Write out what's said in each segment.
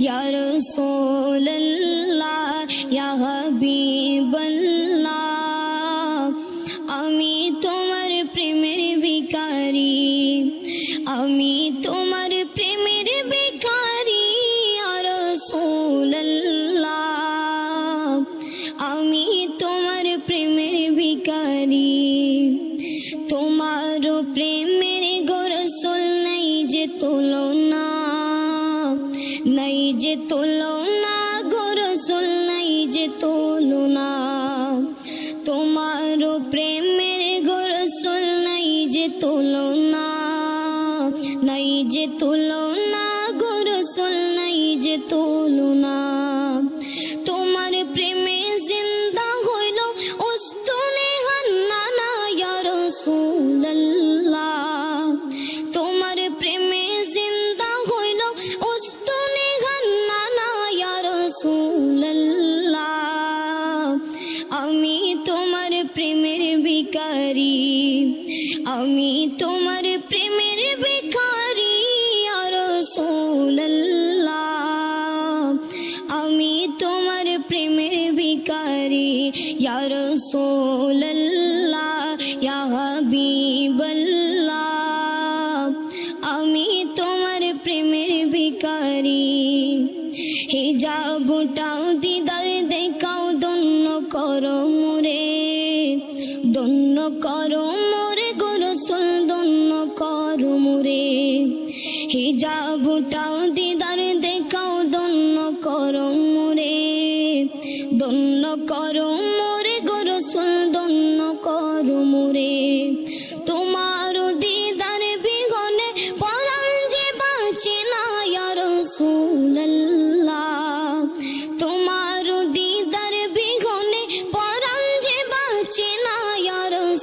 يا رسول যে তুলনা গোরসুল নাই যে তুলনা তোমার প্রেমের গোরসুল নাই যে তুলনা নাই যে তুলনা প্রেমের আমি তোমার প্রেমের ইয়া রাসূলুল্লাহ। আমি তোমার প্রেমের ভিখারি ইয়া রাসূলুল্লাহ, ইয়া আমি তোমার প্রেমের ভিখারি হিজাবটাও দন্য করো মোরে, গোরসুল দন্য করো মোরে। হিজাবটাও দিদার দেখাও দন্য করো মোরে। দন্য করো মোরে, গোরসুল দন্য করো মোরে।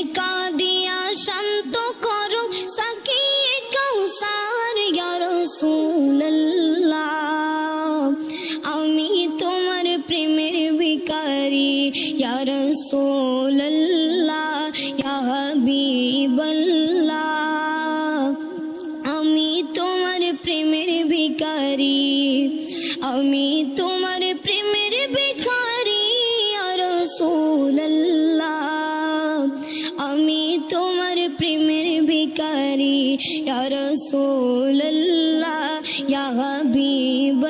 দেখা দিয়া শান্ত করো সাকিয়ে কৌসার ইয়া রাসূলুল্লাহ আমি তোমার প্রেমের ভিখারি ইয়া রাসূলুল্লাহ ইয়া হাবিবাল্লাহ আমি তোমার প্রেমের ভিখারি আমি তোমার প্রেমের ভিখারি ইয়া রাসূলুল্লাহ আমি তোমার প্রেমের ভিখারি ইয়া রাসূলুল্লাহ ইয়া হাবিবাল্লাহ